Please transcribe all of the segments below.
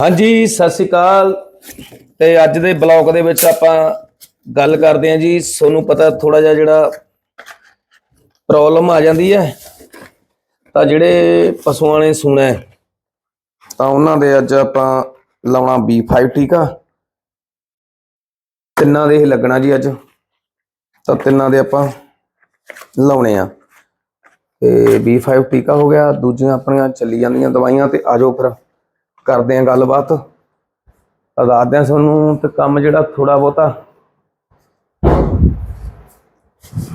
ਹਾਂਜੀ, ਸਤਿ ਸ਼੍ਰੀ ਅਕਾਲ। ਤੇ ਅੱਜ ਦੇ ਬਲੌਗ ਦੇ ਵਿੱਚ ਆਪਾਂ ਗੱਲ ਕਰਦੇ ਹਾਂ ਜੀ। ਤੁਹਾਨੂੰ ਪਤਾ ਥੋੜਾ ਜਿਹਾ ਜਿਹੜਾ ਪ੍ਰੋਬਲਮ ਆ ਜਾਂਦੀ ਹੈ, ਤਾਂ ਜਿਹੜੇ ਪਸ਼ੂਆਂ ਨੇ ਸੂਣਾ ਤਾਂ ਉਹਨਾਂ ਦੇ ਅੱਜ ਆਪਾਂ ਲਾਉਣਾ B5 ਠੀਕ ਆ ਤਿੰਨਾਂ ਦੇ ਹੀ ਲੱਗਣਾ ਜੀ ਅੱਜ। ਤਾਂ ਤਿੰਨਾਂ ਦੇ ਆਪਾਂ ਲਾਉਣੇ ਆ। ਤੇ B5 ਟੀਕਾ ਹੋ ਗਿਆ, ਦੂਜੀਆਂ ਆਪਣੀਆਂ ਚੱਲੀ ਜਾਂਦੀਆਂ ਦਵਾਈਆਂ ਤੇ ਆਜੋ ਫਿਰ। ਕਰਦੇ ਆ ਗੱਲਬਾਤ। ਤਾਂ ਦੱਸਦੇ ਆ ਤੁਹਾਨੂੰ ਤੇ ਕੰਮ ਜਿਹੜਾ ਥੋੜਾ ਬਹੁਤਾ।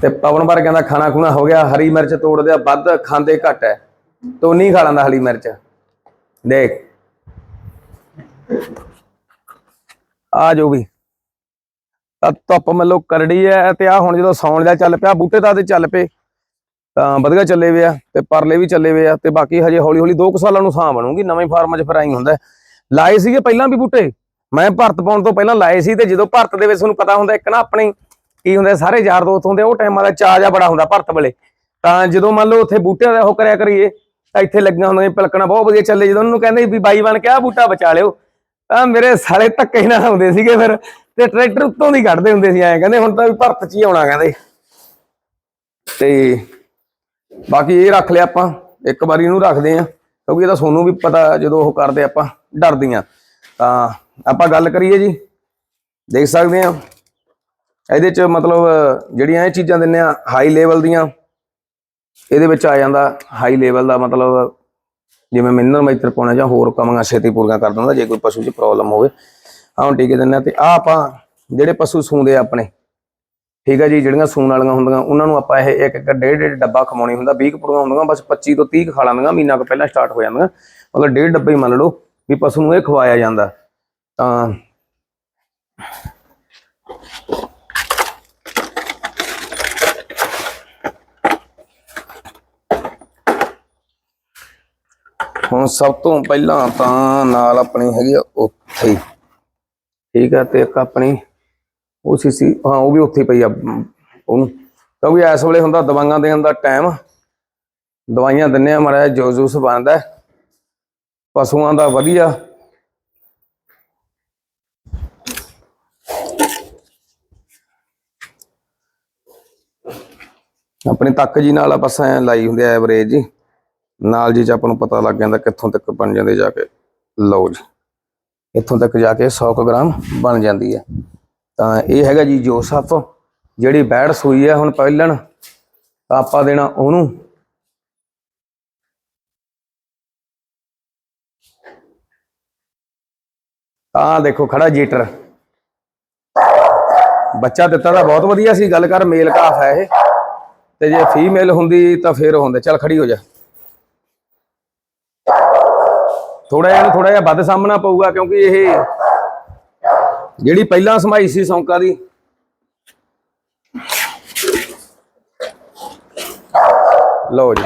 ਤੇ ਪਵਨ ਵਰਗਿਆਂ ਦਾ ਖਾਣਾ ਖੁਣਾ ਹੋ ਗਿਆ, ਹਰੀ ਮਿਰਚ ਤੋੜਦੇ ਆ ਵੱਧ ਖਾਂਦੇ ਘੱਟ ਹੈ ਤੂੰ ਨਹੀਂ ਖਾ ਲੈਂਦਾ ਹਰੀ ਮਿਰਚ। ਦੇਖ। ਆ ਜੋ ਵੀ। ਤਾਂ ਧੁੱਪ ਮੱਲੋ ਕਰੜੀ ਐ ਤੇ ਆ ਹੁਣ ਜਦੋਂ ਸੌਣ ਦਾ ਚੱਲ ਪਿਆ, ਬੂਟੇ ਤਾਂ ਤੇ ਚੱਲ ਪਏ। ਤਾਂ ਵਧੀਆ ਚੱਲੇ ਵੇ ਆ ਤੇ ਪਰਲੇ ਵੀ ਚੱਲੇ ਵੇ ਆ ਤੇ ਬਾਕੀ ਹਜੇ ਹੌਲੀ ਹੌਲੀ 2 ਸਾਲਾਂ ਨੂੰ ਸਾਂ ਬਣੂਗੀ, ਨਵੇਂ ਫਾਰਮ 'ਚ ਫਿਰ ਆਈ ਹੁੰਦਾ। ਲਾਏ ਸੀਗੇ ਪਹਿਲਾਂ ਵੀ ਬੂਟੇ। ਮੈਂ ਭਰਤ ਪਾਉਣ ਤੋਂ ਪਹਿਲਾਂ ਲਾਏ ਸੀ ਤੇ ਜਦੋਂ ਭਰਤ ਦੇ ਵਿੱਚ ਤੁਹਾਨੂੰ ਪਤਾ ਹੁੰਦਾ ਇੱਕ ਨਾ ਆਪਣੀ ਕੀ ਹੁੰਦਾ ਸਾਰੇ ਯਾਰ ਦੋਸਤ ਹੁੰਦੇ ਉਹ ਟਾਈਮਾਂ ਦਾ ਚਾਅ ਜਿਹਾ ਬੜਾ ਹੁੰਦਾ ਭਰਤ ਵੇਲੇ। ਤਾਂ ਜਦੋਂ ਮੰਨ ਲਓ ਉੱਥੇ ਬੂਟਿਆਂ ਦਾ ਉਹ ਕਰਿਆ ਕਰੀਏ, ਤਾਂ ਇੱਥੇ ਲੱਗੀਆਂ ਹੁੰਦੀਆਂ ਪਲਕਣਾ, ਬਹੁਤ ਵਧੀਆ ਚੱਲੇ। ਜਦੋਂ ਉਹਨੂੰ ਕਹਿੰਦੇ ਵੀ ਬਾਈ ਬਣ ਕੇ ਆਹ ਬੂਟਾ ਬਚਾ ਲਿਓ, ਤਾਂ ਮੇਰੇ ਸਾਲੇ ਧੱਕੇ ਨਾਲ ਆਉਂਦੇ ਸੀਗੇ ਫਿਰ ਤੇ ਟਰੈਕਟਰ ਉੱਤੋਂ ਦੀ ਕੱਢਦੇ ਹੁੰਦੇ ਸੀ, ਐਂ ਕਹਿੰਦੇ ਹੁਣ ਤਾਂ ਵੀ ਭਰਤ 'ਚ ਹੀ ਆਉਣਾ ਕਹਿੰਦੇ। ਤੇ ਬਾਕੀ ਇਹ ਰੱਖ ਲਿਆ ਆਪਾਂ, ਇੱਕ ਵਾਰੀ ਇਹਨੂੰ ਰੱਖਦੇ ਆ ਕਿਉਂਕਿ ਇਹਦਾ ਸੋਨੂੰ ਵੀ ਪਤਾ ਜਦੋਂ ਉਹ ਕਰਦੇ ਆਪਾਂ, ਡਰਦੀਆਂ। ਤਾਂ ਆਪਾਂ ਗੱਲ ਕਰੀਏ ਜੀ, ਦੇਖ ਸਕਦੇ ਆ ਇਹਦੇ ਚ ਮਤਲਬ ਜਿਹੜੀਆਂ ਇਹ ਚੀਜ਼ਾਂ ਦਿੰਨੇ ਆ ਹਾਈ ਲੈਵਲ ਦੀਆਂ, ਇਹਦੇ ਵਿੱਚ ਆ ਜਾਂਦਾ ਹਾਈ ਲੈਵਲ ਦਾ ਮਤਲਬ ਜਿਵੇਂ ਮਿਨਰਲ ਮੈਟਰ ਪਾਉਣਾ ਜਾਂ ਹੋਰ ਕਮਾਂਗਾ ਛੇਤੀ ਪੂਰੀਆਂ ਕਰ ਦਿੰਦਾ, ਜੇ ਕੋਈ ਪਸ਼ੂ 'ਚ ਪ੍ਰੋਬਲਮ ਹੋਵੇ। ਆਹ ਹੁਣ ਟੀਕੇ ਦਿੰਨੇ ਆ ਤੇ ਆ ਆਪਾਂ ਜਿਹੜੇ ਪਸ਼ੂ ਸੂੰਦੇ ਆਪਣੇ ਠੀਕ ਹੈ ਜੀ, ਜਿਹੜੀਆਂ ਸੂਣ ਵਾਲੀਆਂ ਹੁੰਦੀਆਂ, ਉਹਨਾਂ ਨੂੰ ਆਪਾਂ ਇਹ ਇੱਕ ਇੱਕ ਡੇਢ ਡੇਢ ਡੱਬਾ ਖਮਾਉਣੀ ਹੁੰਦਾ 20 ਕੁ ਹੁੰਦੀਆਂ, ਬਸ 25 ਤੋਂ 30 ਕੁ ਖਾ ਲੈਂਦੀਆਂ ਮਹੀਨਾ ਕੁ ਪਹਿਲਾਂ ਸਟਾਰਟ ਹੋ ਜਾਂਦੀਆਂ। ਮਤਲਬ ਡੇਢ ਡੱਬੇ ਹੀ ਮੰਨ ਲਓ ਵੀ ਪਸ਼ੂ ਨੂੰ ਇਹ ਖਵਾਇਆ ਜਾਂਦਾ। ਤਾਂ ਹੁਣ ਸਭ ਤੋਂ ਪਹਿਲਾਂ ਤਾਂ ਨਾਲ ਆਪਣੀ ਹੈਗੀ ਆ ਉੱਥੇ ਠੀਕ ਹੈ ਤੇ ਇੱਕ ਆਪਣੀ ਉਹ ਸੀਸੀ ਹਾਂ, ਉਹ ਵੀ ਉੱਥੇ ਪਈ ਆ ਉਹਨੂੰ। ਕਿਉਂਕਿ ਇਸ ਵੇਲੇ ਹੁੰਦਾ, ਦਵਾਈਆਂ ਦੇਣ ਦਾ ਟਾਈਮ। ਦਵਾਈਆਂ ਦਿੰਨੇ ਆ ਮਾੜਾ ਜੋ ਜੂਸ ਬਣਦਾ ਪਸ਼ੂਆਂ ਦਾ ਵਧੀਆ। ਆਪਣੇ ਤੱਕ ਜੀ ਨਾਲ ਬਸ ਐ ਲਾਈ ਹੁੰਦੀ ਐ ਐਵਰੇਜ ਜੀ। ਨਾਲ ਜੀ ਚ ਆਪਾਂ ਨੂੰ ਪਤਾ ਲੱਗ ਜਾਂਦਾ, ਕਿੱਥੋਂ ਤੱਕ ਬਣ ਜਾਂਦੇ ਜਾ ਕੇ। ਲਓ ਜੀ, ਇੱਥੋਂ ਤੱਕ ਜਾ ਕੇ 100 ਕੁ ਗ੍ਰਾਮ ਬਣ ਜਾਂਦੀ ਹੈ। ਤਾਂ ਇਹ ਹੈਗਾ ਜੀ ਜੋਸਫ, ਜਿਹੜੀ ਬੈੜ ਸੂਈ ਹੈ ਹੁਣ ਪਹਿਲਣ ਆਪਾਂ ਦੇਣਾ ਉਹਨੂੰ। ਆਹ ਦੇਖੋ ਖੜਾ ਜੀਟਰ। ਬੱਚਾ ਦਿੱਤਾ ਤਾਂ ਬਹੁਤ ਵਧੀਆ ਸੀ, ਗੱਲ ਕਰ ਮੇਲ ਕਾਫ ਹੈ ਇਹ। ਤੇ ਜੇ ਫੀਮੇਲ ਹੁੰਦੀ ਤਾਂ ਫੇਰ ਹੁੰਦੇ, ਚੱਲ ਖੜੀ ਹੋ ਜਾ। ਥੋੜਾ ਜਿਹਾ ਥੋੜਾ ਜਿਹਾ ਵੱਧ ਸਾਹਮਣਾ ਪਊਗਾ ਕਿਉਂਕਿ ਇਹ ਜਿਹੜੀ ਪਹਿਲਾਂ ਸਮਾਈ ਸੀ ਸੌਂਕਾ ਦੀ। ਲਓ ਜੀ।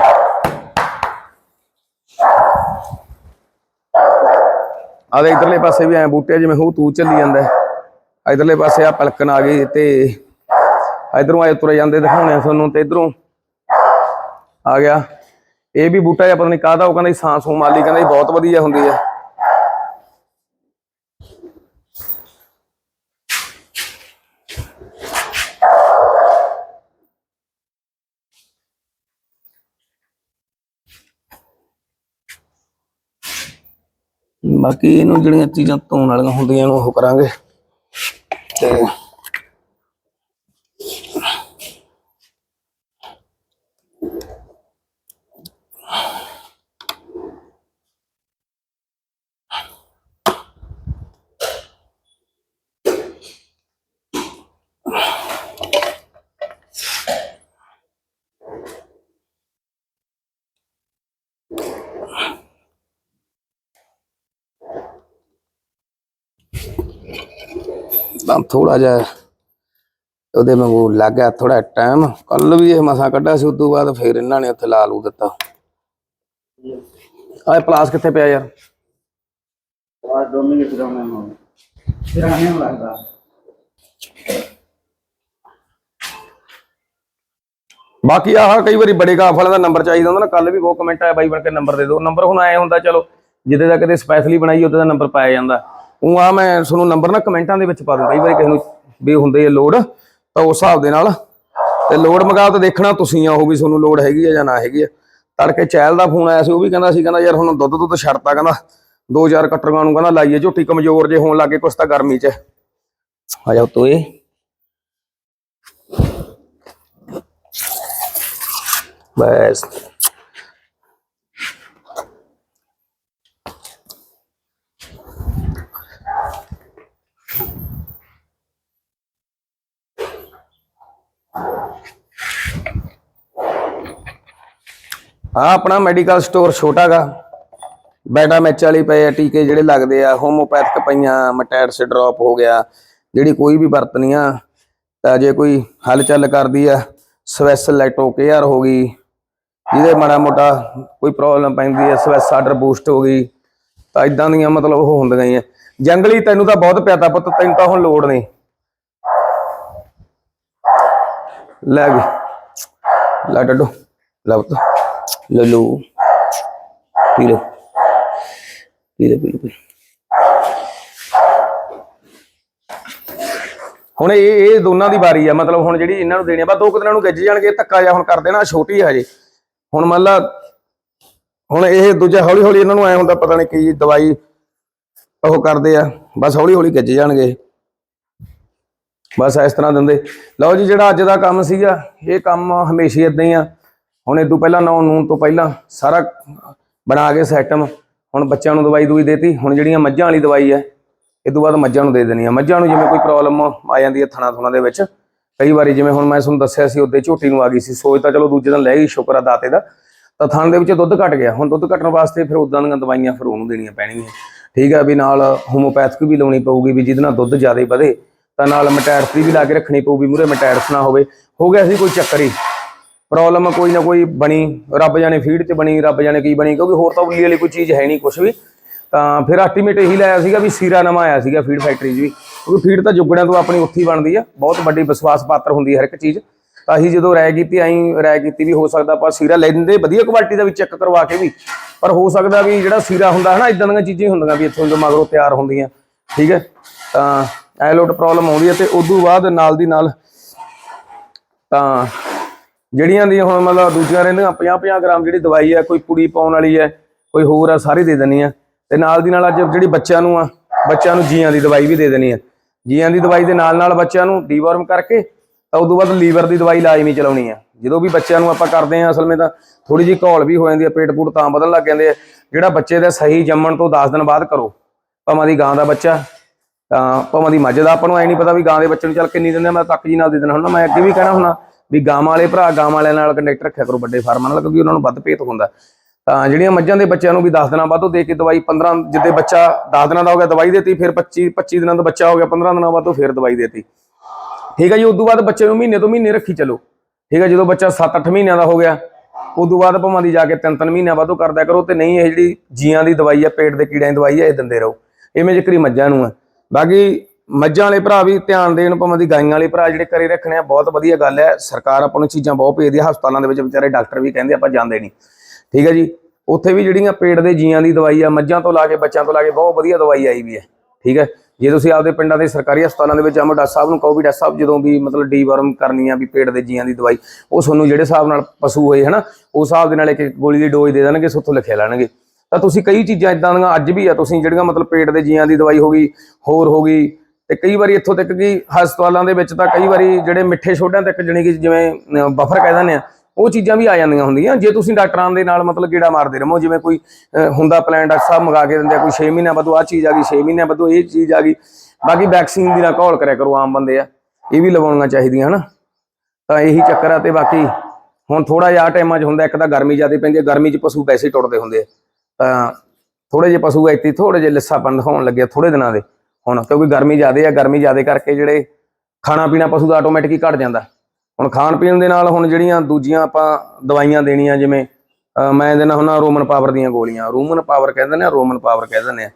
ਆ ਇਧਰਲੇ ਪਾਸੇ ਵੀ ਐ ਬੂਟੇ ਜਿਵੇਂ ਹੂ ਤੂ ਚੱਲੀ ਜਾਂਦਾ ਹੈ। ਇਧਰਲੇ ਪਾਸੇ ਆ ਪਲਕਣ ਆ ਗਈ ਤੇ ਇਧਰੋਂ ਆਏ ਤੁਰੇ ਜਾਂਦੇ ਦਿਖਾਉਣੇ ਤੁਹਾਨੂੰ ਤੇ ਇਧਰੋਂ ਆ ਗਿਆ। ਇਹ ਵੀ ਬੂਟਾ ਜਿਹਾ, ਪਤਾ ਨਹੀਂ ਕਾਹਦਾ, ਉਹ ਕਹਿੰਦਾ ਜੀ ਸਾਂ ਸੂ ਮਾਲੀ, ਕਹਿੰਦਾ ਬਹੁਤ ਵਧੀਆ ਹੁੰਦੀ ਹੈ। ਬਾਕੀ ਇਹਨੂੰ ਜਿਹੜੀਆਂ ਚੀਜ਼ਾਂ ਧੋਣ ਵਾਲੀਆਂ ਹੁੰਦੀਆਂ ਨੂੰ ਉਹ ਕਰਾਂਗੇ। ਤੇ ਤਾਂ ਥੋੜਾ ਜਿਹਾ ਉਹਦੇ ਵਾਂਗੂ ਲੱਗਾ ਥੋੜਾ ਟਾਈਮ ਕੱਲ ਵੀ ਇਹ ਮਸਾ ਕੱਢਿਆ ਸੀ ਉਸ ਤੋਂ ਬਾਅਦ ਫਿਰ ਇਹਨਾਂ ਨੇ ਉੱਥੇ ਲਾ ਦਿੱਤਾ। ਆਏ ਪਲਾਸ ਕਿੱਥੇ ਪਿਆ ਯਾਰ? ਬਾਕੀ ਆਹ ਕਈ ਵਾਰੀ ਬੜੇ ਕਾਫਲਾਂ ਦਾ ਨੰਬਰ ਚਾਹੀਦਾ ਹੁੰਦਾ ਨਾ ਕੱਲ ਵੀ ਬਹੁਤ ਕਮੈਂਟ ਆਇਆ ਬਾਈ ਬਣ ਕੇ ਨੰਬਰ ਦੇ ਦਿਓ। ਨੰਬਰ ਹੁਣ ਆਏ ਹੁੰਦਾ ਚਲੋ ਜਿੱਦੇ ਦਾ ਕਿਤੇ ਸਪੈਸ਼ਲੀ ਬਣਾਈ ਉਹਦੇ ਦਾ ਨੰਬਰ ਪਾਇਆ ਜਾਂਦਾ। ਉਹ ਆ ਮੈਂ ਤੁਹਾਨੂੰ ਨੰਬਰ ਨਾ ਕਮੈਂਟਾਂ ਦੇ ਵਿੱਚ ਪਾ ਦੂੰ ਕਈ ਵਾਰੀ ਕਿਸੇ ਨੂੰ ਵੀ ਹੁੰਦੇ ਆ ਲੋਡ ਤਾਂ ਉਸ ਹਿਸਾਬ ਦੇ ਨਾਲ ਤੇ ਲੋਡ ਮਗਾ ਤਾਂ ਦੇਖਣਾ ਤੁਸੀਂ ਆ, ਉਹ ਵੀ ਤੁਹਾਨੂੰ ਲੋਡ ਹੈਗੀ ਆ ਜਾਂ ਨਾ ਹੈਗੀ ਆ। ਤੜਕੇ ਚੈਲ ਦਾ ਫੋਨ ਆਇਆ ਸੀ, ਉਹ ਵੀ ਕਹਿੰਦਾ ਸੀ, ਕਹਿੰਦਾ ਯਾਰ ਹੁਣ ਦੁੱਧ ਦੁੱਧ ਛੱਡਤਾ, ਕਹਿੰਦਾ ਦੋ ਚਾਰ ਕਟਰੀਆਂ ਨੂੰ ਕਹਿੰਦਾ ਲਾਈਏ ਝੋਟੀ ਕਮਜ਼ੋਰ ਜੇ ਹੋਣ ਲੱਗੇ ਕੁਛ ਤਾਂ ਗਰਮੀ 'ਚ। ਆ ਜਾਓ ਤੋਏ। ਬਸ। ਆ ਆਪਣਾ ਮੈਡੀਕਲ ਸਟੋਰ ਛੋਟਾਗਾ ਬੈਟਾ ਮੈਚ ਵਾਲੀ ਪਏ ਆ, ਟੀਕੇ ਜਿਹੜੇ ਲੱਗਦੇ ਆ ਹੋਮੋਪੈਥਿਕ ਪਈਆਂ ਮਟੈਟਸ ਡ੍ਰੌਪ ਹੋ ਗਿਆ, ਜਿਹੜੀ ਕੋਈ ਵੀ ਵਰਤਨੀ ਆ, ਤਾਂ ਜੇ ਕੋਈ ਹਲਚਲ ਕਰਦੀ ਆ, ਸਵੈਸ ਲੈਟੋ ਕੇਅਰ ਹੋ ਗਈ, ਜਿਹਦੇ ਮਾੜਾ ਮੋਟਾ ਕੋਈ ਪ੍ਰੋਬਲਮ ਪੈਂਦੀ ਆ, ਸਵੈਸ ਆਰਡਰ ਬੂਸਟ ਹੋ ਗਈ, ਤਾਂ ਇਦਾਂ ਦੀਆਂ ਮਤਲਬ ਉਹ ਹੁੰਦੀਆਂ ਹੀ ਆ। ਜੰਗਲੀ ਤੈਨੂੰ ਤਾਂ ਬਹੁਤ ਪਿਆਤਾ ਪੁੱਤ, ਤੈਨੂੰ ਤਾਂ ਹੁਣ ਲੋੜ ਨਹੀਂ। ਲੈ ਵੀ। ਲੈ ਡੱਡੋ, ਲੈ ਪੁੱਤ। ਲੈ ਲਓ। ਪੀ ਲਓ ਪੀ ਲਓ ਪੀ ਲਓ, ਹੁਣ ਇਹ ਇਹ ਦੋਨਾਂ ਦੀ ਵਾਰੀ ਆ ਮਤਲਬ ਹੁਣ ਜਿਹੜੀ ਇਹਨਾਂ ਨੂੰ ਦੇਣੀ ਆ ਬਸ ਦੋ ਕੁ ਦਿਨਾਂ ਨੂੰ ਗੱਜ ਜਾਣਗੇ ਧੱਕਾ ਜਾ ਹੁਣ ਕਰ ਦੇਣਾ ਛੋਟੀ ਆ ਹਜੇ। ਹੁਣ ਮੰਨ ਲਾ ਹੁਣ ਇਹ ਦੂਜਾ ਹੌਲੀ ਹੌਲੀ ਇਹਨਾਂ ਨੂੰ ਐ ਹੁੰਦਾ ਪਤਾ ਨਹੀਂ ਕੀ ਦਵਾਈ ਉਹ ਕਰਦੇ ਆ ਬਸ ਹੌਲੀ ਹੌਲੀ ਗੱਜ ਜਾਣਗੇ। ਬਸ ਇਸ ਤਰ੍ਹਾਂ ਦਿੰਦੇ। ਲਓ ਜੀ ਜਿਹੜਾ ਅੱਜ ਦਾ ਕੰਮ ਸੀਗਾ ਇਹ ਕੰਮ ਹਮੇਸ਼ਾ ਇਦਾਂ ਹੀ ਆ। ਹੁਣ ਇਹ ਤੋਂ ਪਹਿਲਾਂ ਨੌ ਨੂਨ ਤੋਂ ਪਹਿਲਾਂ ਸਾਰਾ ਬਣਾ ਕੇ ਸੈਟਮ ਹੁਣ ਬੱਚਿਆਂ ਨੂੰ ਦਵਾਈ ਦੂਈ ਦੇਤੀ, ਹੁਣ ਜਿਹੜੀਆਂ ਮੱਝਾਂ ਵਾਲੀ ਦਵਾਈ ਹੈ ਇਹ ਤੋਂ ਬਾਅਦ ਮੱਝਾਂ ਨੂੰ ਦੇ ਦੇਣੀ ਆ। ਮੱਝਾਂ ਨੂੰ ਜਿਵੇਂ ਕੋਈ ਪ੍ਰੋਬਲਮ ਆ ਜਾਂਦੀ ਹੈ ਥਣਾ ਥੁਣਾ ਦੇ ਵਿੱਚ, ਕਈ ਵਾਰੀ ਜਿਵੇਂ ਹੁਣ ਮੈਂ ਤੁਹਾਨੂੰ ਦੱਸਿਆ ਸੀ ਉਹਦੇ ਝੋਟੀ ਨੂੰ ਆ ਗਈ ਸੀ, ਸੋਚ ਤਾਂ ਚਲੋ ਦੂਜੇ ਦਿਨ ਲੈ ਗਈ, ਸ਼ੁਕਰ ਆ ਦਾਤੇ ਦਾ, ਤਾਂ ਥਣ ਦੇ ਵਿੱਚ ਦੁੱਧ ਘਟ ਗਿਆ। ਹੁਣ ਦੁੱਧ ਘਟਣ ਵਾਸਤੇ ਫਿਰ ਉਦਾਂ ਦੀਆਂ ਦਵਾਈਆਂ ਫਿਰ ਉਹਨੂੰ ਦੇਣੀਆਂ ਪੈਣਗੀਆਂ। ਠੀਕ ਆ ਵੀ ਨਾਲ ਹੋਮੋਪੈਥਿਕ ਵੀ ਲਾਉਣੀ ਪਊਗੀ, ਵੀ ਜਿਹਦੇ ਨਾਲ ਦੁੱਧ ਜ਼ਿਆਦਾ ਵਧੇ, ਤਾਂ ਨਾਲ ਮਟੈਰਸ ਦੀ ਵੀ ਲਾ ਕੇ ਰੱਖਣੀ ਪਊਗੀ ਮੂਰੇ ਮਟੈਰਸ ਨਾ ਹੋਵੇ। ਹੋ ਗਿਆ ਸੀ ਕੋਈ ਚੱਕਰ ਹੀ। ਪ੍ਰੋਬਲਮ ਕੋਈ ਨਾ ਕੋਈ ਬਣੀ, ਰੱਬ ਜਾਣੇ ਫੀਡ 'ਚ ਬਣੀ, ਰੱਬ ਜਾਣੇ ਕੀ ਬਣੀ, ਕਿਉਂਕਿ ਹੋਰ ਤਾਂ ਉੱਲੀ ਵਾਲੀ ਕੋਈ ਚੀਜ਼ ਹੈ ਨਹੀਂ ਕੁਝ ਵੀ। ਤਾਂ ਫਿਰ ਅਲਟੀਮੇਟ ਇਹੀ ਲਾਇਆ ਸੀਗਾ ਵੀ ਸੀਰਾ ਨਵਾਂ ਆਇਆ ਸੀਗਾ ਫੀਡ ਫੈਕਟਰੀ 'ਚ ਵੀ। ਕਿਉਂਕਿ ਫੀਡ ਤਾਂ ਜੁਗੜਿਆਂ ਤੋਂ ਆਪਣੀ ਉੱਥੀ ਬਣਦੀ ਆ, ਬਹੁਤ ਵੱਡੀ ਵਿਸ਼ਵਾਸ ਪਾਤਰ ਹੁੰਦੀ ਹੈ ਹਰ ਇੱਕ ਚੀਜ਼। ਤਾਂ ਅਸੀਂ ਜਦੋਂ ਰਾਇ ਕੀਤੀ ਅਸੀਂ ਰਾਇ ਕੀਤੀ ਵੀ ਹੋ ਸਕਦਾ ਆਪਾਂ ਸੀਰਾ ਲੈਂਦੇ ਵਧੀਆ ਕੁਆਲਿਟੀ ਦਾ ਵੀ ਚੈੱਕ ਕਰਵਾ ਕੇ ਵੀ। ਪਰ ਹੋ ਸਕਦਾ ਵੀ ਜਿਹੜਾ ਸੀਰਾ ਹੁੰਦਾ ਹੈ ਨਾ ਇਦਾਂ ਦੀਆਂ ਚੀਜ਼ਾਂ ਹੀ ਹੁੰਦੀਆਂ ਵੀ ਇੱਥੋਂ ਜੋ ਮਗਰੋਂ ਤਿਆਰ ਹੁੰਦੀਆਂ। ਠੀਕ ਹੈ? ਤਾਂ ਐਲੋਟ ਪ੍ਰੋਬਲਮ ਆਉਂਦੀ ਹੈ ਤੇ ਉਦੋਂ ਬਾਅਦ ਨਾਲ ਦੀ ਨਾਲ ਤਾਂ ਜਿਹੜੀਆਂ ਦੀ ਹੁਣ ਮਤਲਬ ਦੂਜੀਆਂ ਰਹਿੰਦੀਆਂ 50 50 ਗ੍ਰਾਮ ਜਿਹੜੀ ਦਵਾਈ ਹੈ ਕੋਈ ਪੁੜੀ ਪਾਉਣ ਵਾਲੀ ਹੈ ਕੋਈ ਹੋਰ ਆ, ਸਾਰੀ ਦੇ ਦੇਣੀ ਆ। ਤੇ ਨਾਲ ਦੀ ਨਾਲ ਅੱਜ ਜਿਹੜੀ ਬੱਚਿਆਂ ਨੂੰ ਆ, ਬੱਚਿਆਂ ਨੂੰ ਜੀਆਂ ਦੀ ਦਵਾਈ ਵੀ ਦੇ ਦੇਣੀ ਆ। ਜੀਆਂ ਦੀ ਦਵਾਈ ਦੇ ਨਾਲ ਨਾਲ ਬੱਚਿਆਂ ਨੂੰ ਡੀਵਾਰਮ ਕਰਕੇ ਤਾਂ ਉਦੋਂ ਬਾਅਦ ਲੀਵਰ ਦੀ ਦਵਾਈ ਲਾਜ਼ਮੀ ਚਲਾਉਣੀ ਆ। ਜਦੋਂ ਵੀ ਬੱਚਿਆਂ ਨੂੰ ਆਪਾਂ ਕਰਦੇ ਆ ਅਸਲ ਵਿੱਚ ਤਾਂ ਥੋੜੀ ਜਿਹੀ ਘੋਲ ਵੀ ਹੋ ਜਾਂਦੀ ਆ, ਪੇਟ ਪੂਟ ਤਾਂ ਵਧਣ ਲੱਗ ਜਾਂਦੇ ਆ। ਜਿਹੜਾ ਬੱਚੇ ਦਾ ਸਹੀ ਜੰਮਣ ਤੋਂ 10 ਦਿਨ ਬਾਅਦ ਕਰੋ, ਭਾਵੇਂ ਦੀ ਗਾਂ ਦਾ ਬੱਚਾ, ਤਾਂ ਭਾਵੇਂ ਦੀ ਮੱਝ ਦਾ ਆਪਾਂ ਨੂੰ ਐ ਨਹੀਂ ਪਤਾ ਵੀ ਗਾਂ ਦੇ ਬੱਚੇ ਨੂੰ ਚੱਲ ਕਿੰਨੀ ਦਿੰਦੇ ਮੈਂ ਤੱਕ ਜੀ ਨਾਲ ਦੇ ਦੇਣਾ ਹੁੰਦਾ, ਮੈਂ ਅੱਗੇ ਵੀ ਕਹਿਣਾ ਹੁੰਦਾ। ਵੀ ਗਾਵਾਂ ਵਾਲੇ ਭਰਾ ਗਾਂ ਵਾਲਿਆਂ ਨਾਲ ਕੰਟੈਕਟ ਰੱਖਿਆ ਕਰੋ ਵੱਡੇ ਫਾਰਮਾਂ ਨਾਲ, ਕਿਉਂਕਿ ਉਹਨਾਂ ਨੂੰ ਵੱਧ ਭੇਤ ਹੁੰਦਾ। ਤਾਂ ਜਿਹੜੀਆਂ ਮੱਝਾਂ ਦੇ ਬੱਚਿਆਂ ਨੂੰ ਵੀ 10 ਦਿਨਾਂ ਬਾਅਦੋਂ ਦੇ ਕੇ ਦਵਾਈ 15 ਜਿੱਦੇ ਬੱਚਾ 10 ਦਿਨਾਂ ਦਾ ਹੋ ਗਿਆ ਦਵਾਈ ਦੇਤੀ, ਫਿਰ 25 25 ਦਿਨਾਂ ਦਾ ਬੱਚਾ ਹੋ ਗਿਆ 15 ਦਿਨਾਂ ਬਾਅਦੋਂ ਫਿਰ ਦਵਾਈ ਦੇਤੀ। ਠੀਕ ਹੈ ਜੀ, ਉਦੋਂ ਬਾਅਦ ਬੱਚੇ ਨੂੰ ਮਹੀਨੇ ਤੋਂ ਮਹੀਨੇ ਰੱਖੀ ਚਲੋ। ਠੀਕ ਹੈ ਜਦੋਂ ਬੱਚਾ 7-8 ਮਹੀਨਿਆਂ ਦਾ ਹੋ ਗਿਆ, ਉਦੋਂ ਬਾਅਦ ਭਾਵੇਂ ਦੀ ਜਾ ਕੇ 3-3 ਮਹੀਨਿਆਂ ਬਾਅਦੋਂ ਕਰਦਿਆ ਕਰੋ ਤੇ ਨਹੀਂ, ਇਹ ਜਿਹੜੀ ਜੀਆਂ ਦੀ ਦਵਾਈ ਹੈ ਪੇਟ ਦੇ ਕੀੜਿਆਂ ਦੀ ਦਵਾਈ ਹੈ ਇਹ ਦਿੰਦੇ ਰਹੋ। ਇਵੇਂ ਜ਼ਿਕਰੀ ਮੱਝਾਂ ਨੂੰ ਹੈ ਬਾਕੀ ਮੱਝਾਂ ਵਾਲੇ ਭਰਾ ਵੀ ਧਿਆਨ ਦੇਣ ਭਾਵੇਂ ਦੀ ਗਾਈਆਂ ਵਾਲੇ ਭਰਾ ਜਿਹੜੇ ਕਰੇ ਰੱਖਣੇ ਆ, ਬਹੁਤ ਵਧੀਆ ਗੱਲ ਹੈ। ਸਰਕਾਰ ਆਪਾਂ ਨੂੰ ਚੀਜ਼ਾਂ ਬਹੁਤ ਭੇਜਦੀ ਹੈ ਹਸਪਤਾਲਾਂ ਦੇ ਵਿੱਚ ਵਿਚਾਰੇ ਡਾਕਟਰ ਵੀ ਕਹਿੰਦੇ ਆਪਾਂ ਜਾਂਦੇ ਨਹੀਂ। ਠੀਕ ਹੈ ਜੀ? ਉੱਥੇ ਵੀ ਜਿਹੜੀਆਂ ਪੇਟ ਦੇ ਜੀਆਂ ਦੀ ਦਵਾਈ ਆ, ਮੱਝਾਂ ਤੋਂ ਲਾ ਕੇ ਬੱਚਿਆਂ ਤੋਂ ਲਾ ਕੇ ਬਹੁਤ ਵਧੀਆ ਦਵਾਈ ਆਈ ਵੀ ਹੈ। ਠੀਕ ਹੈ? ਜੇ ਤੁਸੀਂ ਆਪਦੇ ਪਿੰਡਾਂ ਦੇ ਸਰਕਾਰੀ ਹਸਪਤਾਲਾਂ ਦੇ ਵਿੱਚ ਆਮੋ ਡਾਕਟਰ ਸਾਹਿਬ ਨੂੰ ਕਹੋ ਵੀ ਡਾਕਟਰ ਸਾਹਿਬ ਜਦੋਂ ਵੀ ਮਤਲਬ ਡੀਵਰਮ ਕਰਨੀ ਆ ਵੀ ਪੇਟ ਦੇ ਜੀਆਂ ਦੀ ਦਵਾਈ, ਉਹ ਤੁਹਾਨੂੰ ਜਿਹੜੇ ਹਿਸਾਬ ਨਾਲ ਪਸ਼ੂ ਹੋਏ, ਹਨਾ ਉਸ ਹਿਸਾਬ ਦੇ ਨਾਲ ਇੱਕ ਗੋਲੀ ਦੀ ਡੋਜ਼ ਦੇ ਦੇਣਗੇ ਸੁੱਥੋਂ ਲਿਖਿਆ ਲੈਣਗੇ। ਤਾਂ ਤੁਸੀਂ ਕਈ ਚੀਜ਼ਾਂ ਇਦਾਂ ਦੀਆਂ ਅੱਜ ਵੀ ਆ, ਤੁਸੀਂ ਜਿਹੜੀਆਂ ਮਤਲਬ ਪੇਟ ਦੇ ਜੀਆਂ ਦੀ ਦਵਾਈ ਹੋ ਗਈ, ਹੋਰ ਹੋ ਗਈ ਤੇ ਕਈ ਵਾਰੀ ਇੱਥੋਂ ਤੱਕ ਕਿ ਹਸਪਤਾਲਾਂ ਦੇ ਵਿੱਚ ਤਾਂ ਕਈ ਵਾਰੀ ਜਿਹੜੇ ਮਿੱਠੇ ਛੋਡਿਆਂ ਤੱਕ ਜਣੀ ਕਿ ਜਿਵੇਂ, ਅਹ ਬਫਰ ਕਹਿ ਦਿੰਦੇ ਆ, ਉਹ ਚੀਜ਼ਾਂ ਵੀ ਆ ਜਾਂਦੀਆਂ ਹੁੰਦੀਆਂ। ਜੇ ਤੁਸੀਂ ਡਾਕਟਰਾਂ ਦੇ ਨਾਲ ਮਤਲਬ ਕੀੜਾ ਮਾਰਦੇ ਰਹੋ, ਜਿਵੇਂ ਕੋਈ ਹੁੰਦਾ ਪਲਾਨ ਡਾਕਟਰ ਸਾਹਿਬ ਮੰਗਾ ਕੇ ਦਿੰਦੇ ਆ, ਕੋਈ 6 ਮਹੀਨਿਆਂ ਬਾਅਦ ਆਹ ਚੀਜ਼ ਆ ਗਈ 6 ਮਹੀਨਿਆਂ ਬਾਅਦ ਇਹ ਚੀਜ਼ ਆ ਗਈ। ਬਾਕੀ ਵੈਕਸੀਨ ਦੀ ਨਾ ਘੋਲ ਕਰਿਆ ਕਰੋ ਆਮ ਬੰਦੇ ਆ, ਇਹ ਵੀ ਲਵਾਉਣੀਆਂ ਚਾਹੀਦੀਆਂ, ਹਨਾ? ਤਾਂ ਇਹੀ ਚੱਕਰ ਆ ਤੇ ਬਾਕੀ ਹੁਣ ਥੋੜਾ ਜਿਹਾ ਟਾਈਮਾਂ 'ਚ ਹੁੰਦਾ, ਇੱਕ ਤਾਂ ਗਰਮੀ ਜ਼ਿਆਦਾ ਪੈਂਦੀ ਹੈ ਗਰਮੀ 'ਚ ਪਸ਼ੂ ਵੈਸੇ ਟੁੱਟਦੇ ਹੁੰਦੇ ਆ। ਤਾਂ ਥੋੜੇ ਜਿਹੇ ਪਸ਼ੂ ਇੱਥੇ ਥੋੜੇ ਜਿਹੇ ਲਿੱਸਾਪਨ ਦਿਖਾਉਣ ਲੱਗੇ ਥੋੜੇ ਦਿਨਾਂ ਦੇ। ਹੁਣ ਕਿਉਂਕਿ ਗਰਮੀ ਜ਼ਿਆਦੇ ਆ, ਗਰਮੀ ਜ਼ਿਆਦੇ ਕਰਕੇ ਜਿਹੜੇ ਖਾਣਾ ਪੀਣਾ ਪਸ਼ੂ ਦਾ ਆਟੋਮੈਟਿਕ ਹੀ ਘਟ ਜਾਂਦਾ। ਹੁਣ ਖਾਣ ਪੀਣ ਦੇ ਨਾਲ ਹੁਣ ਜਿਹੜੀਆਂ ਦੂਜੀਆਂ ਆਪਾਂ ਦਵਾਈਆਂ ਦੇਣੀਆਂ, ਜਿਵੇਂ ਮੈਂ ਦਿੰਦਾ ਹੁੰਦਾ ਰੋਮਨ ਪਾਵਰ ਦੀਆਂ ਗੋਲੀਆਂ। ਰੋਮਨ ਪਾਵਰ ਕਹਿੰਦੇ ਨੇ, ਰੋਮਨ ਪਾਵਰ ਕਹਿੰਦੇ ਨੇ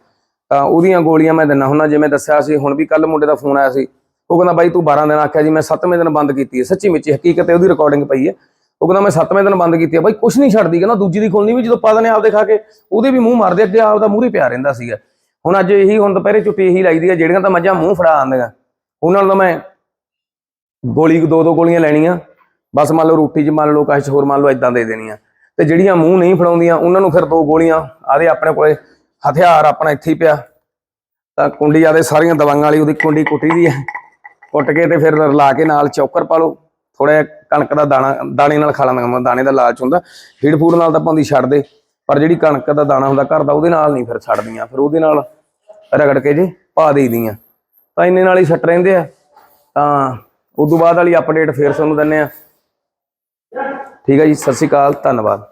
ਤਾਂ ਉਹਦੀਆਂ ਗੋਲੀਆਂ ਮੈਂ ਦਿੰਦਾ ਹੁੰਦਾ ਜਿਵੇਂ ਦੱਸਿਆ ਸੀ, ਹੁਣ ਵੀ ਕੱਲ ਮੁੰਡੇ ਦਾ ਫੋਨ ਆਇਆ ਸੀ। ਉਹ ਕਹਿੰਦਾ, ਬਾਈ ਤੂੰ 12 ਦਿਨ ਆਖਿਆ ਜੀ, ਮੈਂ 7ਵੇਂ ਦਿਨ ਬੰਦ ਕੀਤੀ ਹੈ। ਸੱਚੀ ਮਿੱਚੀ ਹਕੀਕਤ ਹੈ, ਉਹਦੀ ਰਿਕਾਰਡਿੰਗ ਪਈ ਹੈ। ਉਹ ਕਹਿੰਦਾ, ਮੈਂ 7ਵੇਂ ਦਿਨ ਬੰਦ ਕੀਤੀ ਹੈ। ਬਾਈ ਕੁਛ ਨਹੀਂ ਛੱਡਦੀ, ਕਹਿੰਦਾ ਦੂਜੀ ਦੀ ਖੋਲਣੀ ਵੀ ਜਦੋਂ ਪਾ ਦਨੇ ਆਪਦੇ ਖਾ ਕੇ, ਉਹਦੇ ਵੀ ਮੂੰਹ ਮਾਰਦੇ ਅੱਗੇ ਆਪਦਾ ਮੂੰਹ ਹੀ ਪਿਆ ਰਹਿੰਦਾ ਸੀਗਾ। ਹੁਣ ਅੱਜ ਇਹੀ, ਹੁਣ ਦੁਪਹਿਰੇ ਚੁੱਟੀ ਇਹੀ ਲੱਗਦੀ ਆ, ਜਿਹੜੀਆਂ ਤਾਂ ਮੱਝਾਂ ਮੂੰਹ ਫੜਾ ਆਉਂਦੀਆਂ। ਉਹਨਾਂ ਨੂੰ ਤਾਂ ਮੈਂ ਗੋਲੀ, ਦੋ ਦੋ ਗੋਲੀਆਂ ਲੈਣੀਆਂ। ਬਸ ਮੰਨ ਲਓ ਰੋਟੀ 'ਚ ਮੰਨ ਲਓ ਕਾਸ਼ ਹੋਰ ਮੰਨ ਲਓ ਇਦਾਂ ਦੇ ਦੇਣੀਆਂ। ਤੇ ਜਿਹੜੀਆਂ ਮੂੰਹ ਨਹੀਂ ਫੜਾਉਂਦੀਆਂ, ਉਹਨਾਂ ਨੂੰ ਫਿਰ ਦੋ ਗੋਲੀਆਂ। ਆਦੇ ਆਪਣੇ ਕੋਲੇ ਹਥਿਆਰ ਆਪਣਾ ਇੱਥੇ ਹੀ ਪਿਆ। ਤਾਂ ਕੁੰਡੀ ਆਦੇ ਸਾਰੀਆਂ ਦਵਾਈਆਂ ਵਾਲੀ, ਉਹਦੀ ਕੁੰਡੀ ਕੁੱਟੀ ਦੀ ਹੈ ਕੁੱਟ ਕੇ ਤੇ ਫਿਰ ਰਲਾ ਕੇ ਨਾਲ ਚੌਕਰ ਪਾ ਲਓ। ਥੋੜਾ ਕਣਕ ਦਾ ਦਾਣਾ, ਦਾਣੇ ਨਾਲ ਖਾ ਲੈਂਦਾ ਮੈਂ ਦਾਣੇ ਦਾ ਲਾਲਚ ਹੁੰਦਾ। ਫੀਡ ਫੂਡ ਨਾਲ ਤਾਂ ਪਾਉਂਦੀ ਛੱਡ ਦੇ। ਪਰ ਜਿਹੜੀ ਕਣਕ ਦਾ ਦਾਣਾ ਹੁੰਦਾ ਘਰ ਦਾ, ਉਹਦੇ ਨਾਲ ਨਹੀਂ ਫਿਰ ਛੱਡਦੀਆਂ, ਫਿਰ ਉਹਦੇ ਨਾਲ ਰਗੜ ਕੇ ਜੀ ਪਾ ਦੇਈਦੀਆਂ। ਤਾਂ ਇੰਨੇ ਨਾਲ ਹੀ ਛੱਟ ਰਹਿੰਦੇ ਆ। ਤਾਂ ਉਦੋਂ ਬਾਅਦ ਵਾਲੀ ਅਪਡੇਟ ਫੇਰ ਤੁਹਾਨੂੰ ਦਿੰਨੇ ਆ। ਠੀਕ ਹੈ ਜੀ, ਸਤਿ ਸ਼੍ਰੀ ਅਕਾਲ, ਧੰਨਵਾਦ।